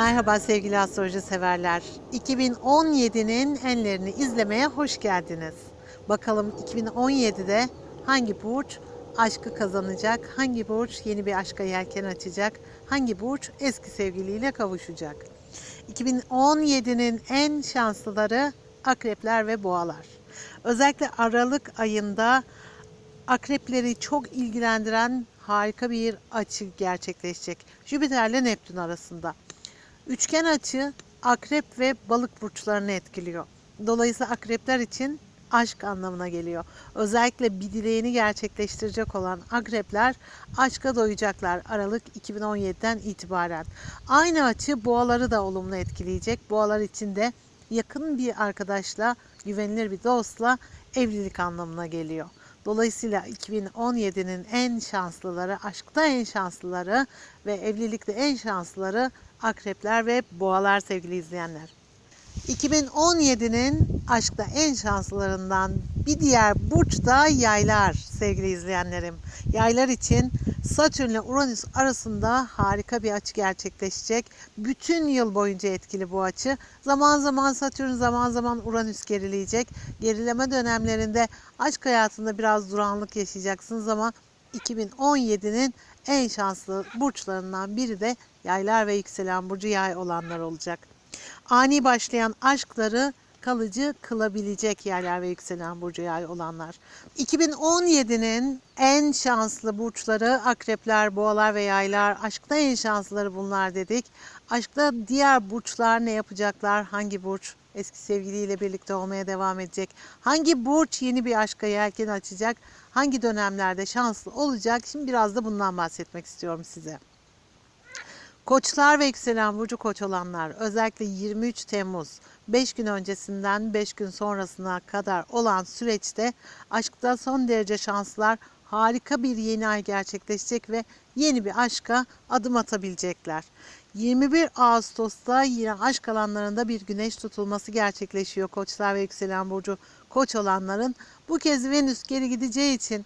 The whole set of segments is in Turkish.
Merhaba sevgili astroloji severler. 2017'nin enlerini izlemeye hoş geldiniz. Bakalım 2017'de hangi burç aşkı kazanacak, hangi burç yeni bir aşka yelken açacak, hangi burç eski sevgiliyle kavuşacak. 2017'nin en şanslıları akrepler ve boğalar. Özellikle Aralık ayında akrepleri çok ilgilendiren harika bir açı gerçekleşecek. Jüpiter ile Neptün arasında. Üçgen açı akrep ve balık burçlarını etkiliyor. Dolayısıyla akrepler için aşk anlamına geliyor. Özellikle bir dileğini gerçekleştirecek olan akrepler aşka doyacaklar Aralık 2017'den itibaren. Aynı açı boğaları da olumlu etkileyecek. Boğalar için de yakın bir arkadaşla, güvenilir bir dostla evlilik anlamına geliyor. Dolayısıyla 2017'nin en şanslıları, aşkta en şanslıları ve evlilikte en şanslıları akrepler ve boğalar sevgili izleyenler. 2017'nin aşkta en şanslılarından bir diğer burç da yaylar sevgili izleyenlerim. Yaylar için Satürn ile Uranüs arasında harika bir açı gerçekleşecek. Bütün yıl boyunca etkili bu açı. Zaman zaman Satürn zaman zaman Uranüs gerileyecek. Gerileme dönemlerinde aşk hayatında biraz duranlık yaşayacaksınız ama 2017'nin en şanslı burçlarından biri de yaylar ve yükselen burcu yay olanlar olacak. Ani başlayan aşkları kalıcı kılabilecek yerler ve yükselen burcu yay olanlar. 2017'nin en şanslı burçları akrepler, boğalar ve yaylar. Aşkta en şanslıları bunlar dedik. Aşkta diğer burçlar ne yapacaklar? Hangi burç eski sevgiliyle birlikte olmaya devam edecek? Hangi burç yeni bir aşka yelken açacak? Hangi dönemlerde şanslı olacak? Şimdi biraz da bundan bahsetmek istiyorum size. Koçlar ve yükselen burcu koç olanlar özellikle 23 Temmuz 5 gün öncesinden 5 gün sonrasına kadar olan süreçte aşkta son derece şanslılar harika bir yeni ay gerçekleşecek ve yeni bir aşka adım atabilecekler. 21 Ağustos'ta yine aşk alanlarında bir güneş tutulması gerçekleşiyor koçlar ve yükselen burcu koç olanların. Bu kez Venüs geri gideceği için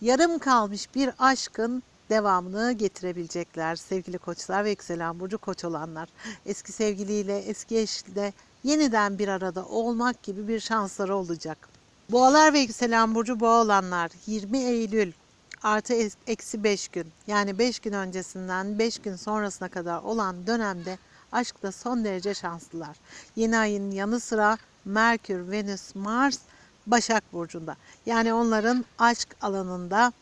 yarım kalmış bir aşkın devamını getirebilecekler sevgili koçlar ve yükselen burcu koç olanlar. Eski sevgiliyle, eski eşle yeniden bir arada olmak gibi bir şansları olacak. Boğalar ve yükselen burcu boğa olanlar 20 Eylül artı eksi 5 gün yani 5 gün öncesinden 5 gün sonrasına kadar olan dönemde aşkta son derece şanslılar. Yeni ayın yanı sıra Merkür, Venüs, Mars Başak Burcu'nda. Yani onların aşk alanında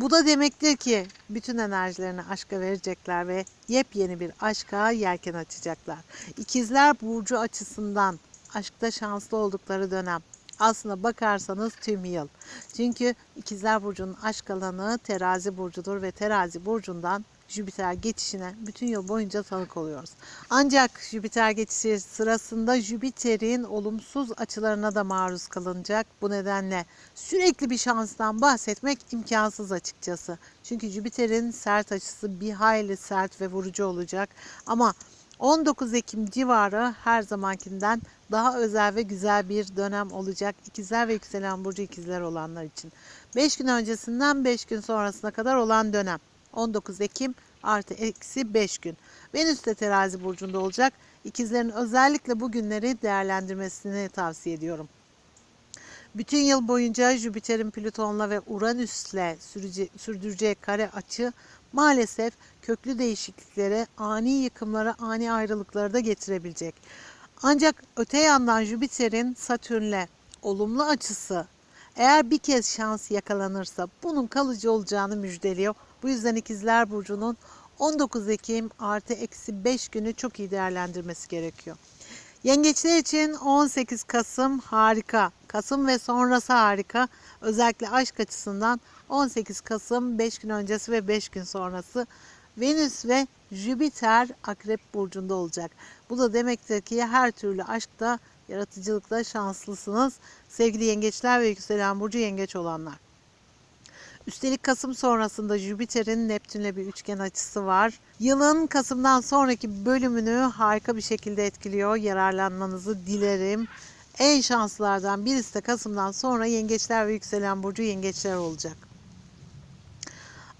bu da demektir ki bütün enerjilerini aşka verecekler ve yepyeni bir aşka yelken açacaklar. İkizler burcu açısından aşkta şanslı oldukları dönem aslında bakarsanız tüm yıl. Çünkü ikizler burcunun aşk alanı terazi burcudur ve terazi burcundan Jüpiter geçişine bütün yıl boyunca tanık oluyoruz. Ancak Jüpiter geçişi sırasında Jüpiter'in olumsuz açılarına da maruz kalınacak. Bu nedenle sürekli bir şanstan bahsetmek imkansız açıkçası. Çünkü Jüpiter'in sert açısı bir hayli sert ve vurucu olacak. Ama 19 Ekim civarı her zamankinden daha özel ve güzel bir dönem olacak. İkizler ve yükselen burcu ikizler olanlar için. 5 gün öncesinden 5 gün sonrasına kadar olan dönem. 19 Ekim artı eksi 5 gün. Venüs de terazi burcunda olacak. İkizlerin özellikle bu günleri değerlendirmesini tavsiye ediyorum. Bütün yıl boyunca Jüpiter'in Plüton'la ve Uranüs'le sürdüreceği kare açı maalesef köklü değişikliklere, ani yıkımlara, ani ayrılıkları da getirebilecek. Ancak öte yandan Jüpiter'in Satürn'le olumlu açısı eğer bir kez şans yakalanırsa bunun kalıcı olacağını müjdeliyor. Bu yüzden ikizler Burcu'nun 19 Ekim artı eksi 5 günü çok iyi değerlendirmesi gerekiyor. Yengeçler için 18 Kasım harika. Kasım ve sonrası harika. Özellikle aşk açısından 18 Kasım 5 gün öncesi ve 5 gün sonrası Venüs ve Jüpiter Akrep burcunda olacak. Bu da demektir ki her türlü aşkta, yaratıcılıkta şanslısınız. Sevgili yengeçler ve yükselen burcu yengeç olanlar. Üstelik Kasım sonrasında Jüpiter'in Neptün'le bir üçgen açısı var. Yılın Kasım'dan sonraki bölümünü harika bir şekilde etkiliyor. Yararlanmanızı dilerim. En şanslılardan birisi de Kasım'dan sonra yengeçler ve yükselen burcu yengeçler olacak.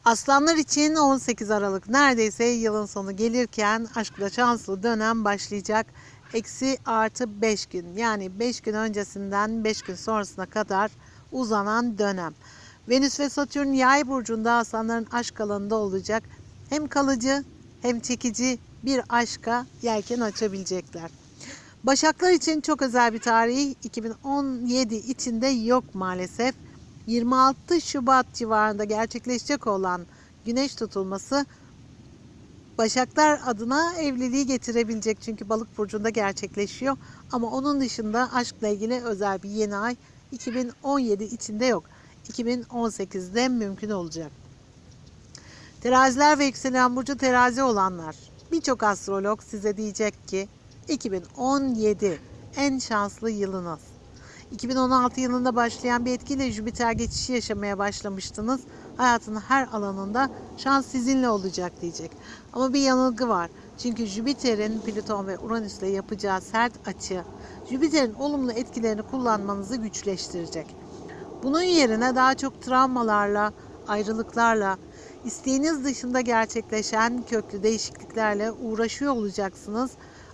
Aslanlar için 18 Aralık neredeyse yılın sonu gelirken aşkla şanslı dönem başlayacak. Eksi artı 5 gün yani 5 gün öncesinden 5 gün sonrasına kadar uzanan dönem. Venüs ve Satürn yay burcunda aslanların aşk alanında olacak. Hem kalıcı hem çekici bir aşka yelken açabilecekler. Başaklar için çok özel bir tarih 2017 içinde yok maalesef. 26 Şubat civarında gerçekleşecek olan güneş tutulması Başaklar adına evliliği getirebilecek çünkü balık burcunda gerçekleşiyor. Ama onun dışında aşkla ilgili özel bir yeni ay 2017 içinde yok. 2018'de mümkün olacak. Teraziler ve yükselen burcu terazi olanlar. Birçok astrolog size diyecek ki 2017 en şanslı yılınız. 2016 yılında başlayan bir etkiyle Jüpiter geçişi yaşamaya başlamıştınız. Hayatın her alanında şans sizinle olacak diyecek. Ama bir yanılgı var. Çünkü Jüpiter'in Plüton ve Uranüs'le yapacağı sert açı Jüpiter'in olumlu etkilerini kullanmanızı güçleştirecek. Bunun yerine daha çok travmalarla, ayrılıklarla, isteğiniz dışında gerçekleşen köklü değişikliklerle uğraşıyor olacaksınız.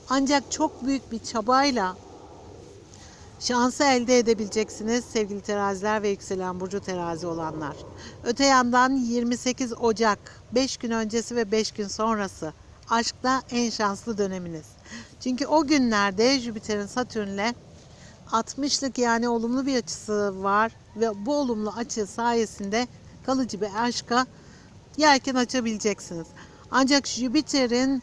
Ancak çok büyük bir çabayla şansı elde edebileceksiniz sevgili teraziler ve yükselen burcu terazi olanlar. Öte yandan 28 Ocak 5 gün öncesi ve 5 gün sonrası aşkta en şanslı döneminiz. Çünkü o günlerde Jüpiter'in Satürn'le 60'lık yani olumlu bir açısı var ve bu olumlu açı sayesinde kalıcı bir aşka yelken açabileceksiniz. Ancak Jüpiter'in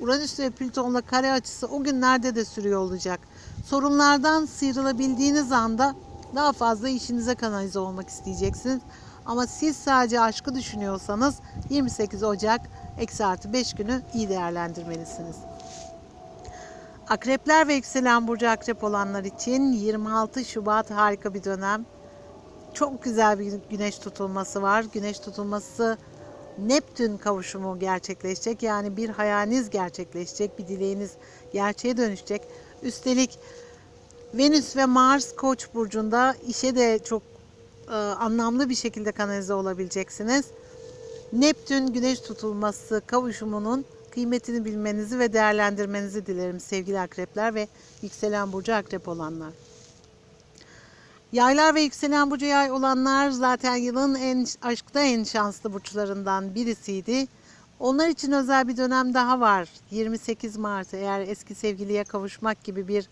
Uranüs ve Plüton'la kare açısı o günlerde de sürüyor olacak. Sorunlardan sıyrılabildiğiniz anda daha fazla işinize kanalize olmak isteyeceksiniz. Ama siz sadece aşkı düşünüyorsanız 28 Ocak eksi artı 5 günü iyi değerlendirmelisiniz. Akrepler ve yükselen burcu akrep olanlar için 26 Şubat harika bir dönem. Çok güzel bir güneş tutulması var. Güneş tutulması Neptün kavuşumu gerçekleşecek. Yani bir hayaliniz gerçekleşecek, bir dileğiniz gerçeğe dönüşecek. Üstelik Venüs ve Mars Koç burcunda işe de çok e, anlamlı bir şekilde kanalize olabileceksiniz. Neptün güneş tutulması kavuşumunun kıymetini bilmenizi ve değerlendirmenizi dilerim sevgili akrepler ve yükselen burcu akrep olanlar. Yaylar ve yükselen burcu yay olanlar zaten yılın en aşkta en şanslı burçlarından birisiydi. Onlar için özel bir dönem daha var. 28 Mart eğer eski sevgiliye kavuşmak gibi bir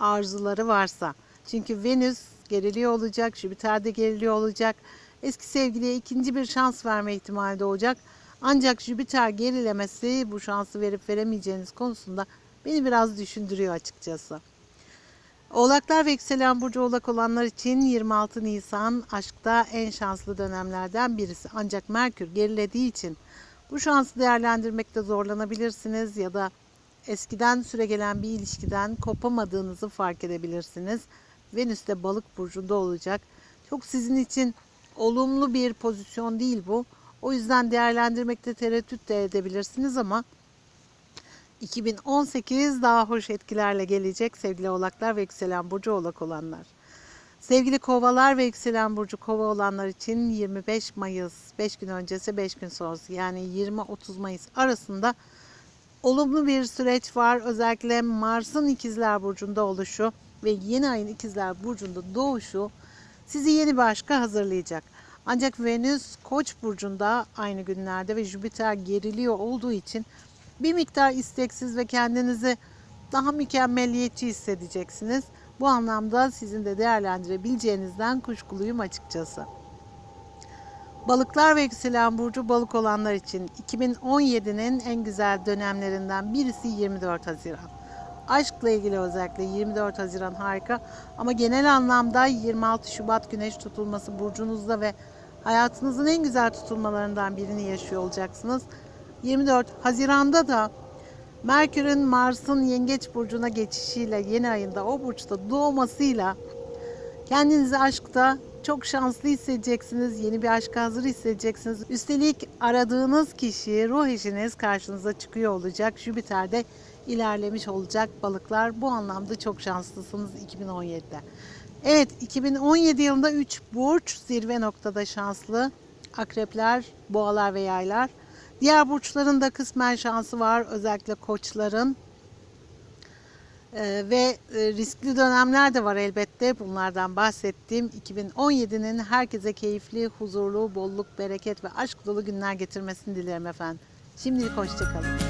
arzuları varsa. Çünkü Venüs geriliyor olacak, Jüpiter de geriliyor olacak. Eski sevgiliye ikinci bir şans verme ihtimali de olacak. Ancak Jüpiter gerilemesi bu şansı verip veremeyeceğiniz konusunda beni biraz düşündürüyor açıkçası. Oğlaklar ve yükselen burcu oğlak olanlar için 26 Nisan aşkta en şanslı dönemlerden birisi. Ancak Merkür gerilediği için bu şansı değerlendirmekte zorlanabilirsiniz ya da eskiden süregelen bir ilişkiden kopamadığınızı fark edebilirsiniz. Venüs de balık burcunda olacak. Çok sizin için olumlu bir pozisyon değil bu. O yüzden değerlendirmekte tereddüt de edebilirsiniz ama 2018 daha hoş etkilerle gelecek sevgili oğlaklar ve yükselen burcu oğlak olanlar. Sevgili kovalar ve yükselen burcu kova olanlar için 25 Mayıs 5 gün öncesi 5 gün sonrası yani 20-30 Mayıs arasında olumlu bir süreç var. Özellikle Mars'ın ikizler burcunda oluşu ve yeni ayın ikizler burcunda doğuşu sizi yeni bir aşka hazırlayacak. Ancak Venüs Koç burcunda aynı günlerde ve Jüpiter geriliyor olduğu için bir miktar isteksiz ve kendinizi daha mükemmeliyetçi hissedeceksiniz. Bu anlamda sizin de değerlendirebileceğinizden kuşkuluyum açıkçası. Balıklar ve yükselen burcu balık olanlar için 2017'nin en güzel dönemlerinden birisi 24 Haziran. Aşkla ilgili özellikle 24 Haziran harika ama genel anlamda 26 Şubat güneş tutulması burcunuzda ve hayatınızın en güzel tutulmalarından birini yaşıyor olacaksınız. 24 Haziran'da da Merkür'ün Mars'ın Yengeç burcuna geçişiyle yeni ayında o burçta doğmasıyla kendinizi aşkta çok şanslı hissedeceksiniz. Yeni bir aşka hazır hissedeceksiniz. Üstelik aradığınız kişi, ruh eşiniz karşınıza çıkıyor olacak. Jüpiter'de ilerlemiş olacak balıklar. Bu anlamda çok şanslısınız 2017'de. Evet 2017 yılında 3 burç zirve noktada şanslı. akrepler, boğalar ve yaylar. Diğer burçların da kısmen şansı var. Özellikle koçların. Ee, ve e, riskli dönemler de var elbette. Bunlardan bahsettiğim 2017'nin herkese keyifli, huzurlu, bolluk, bereket ve aşk dolu günler getirmesini dilerim efendim. Şimdilik hoşçakalın.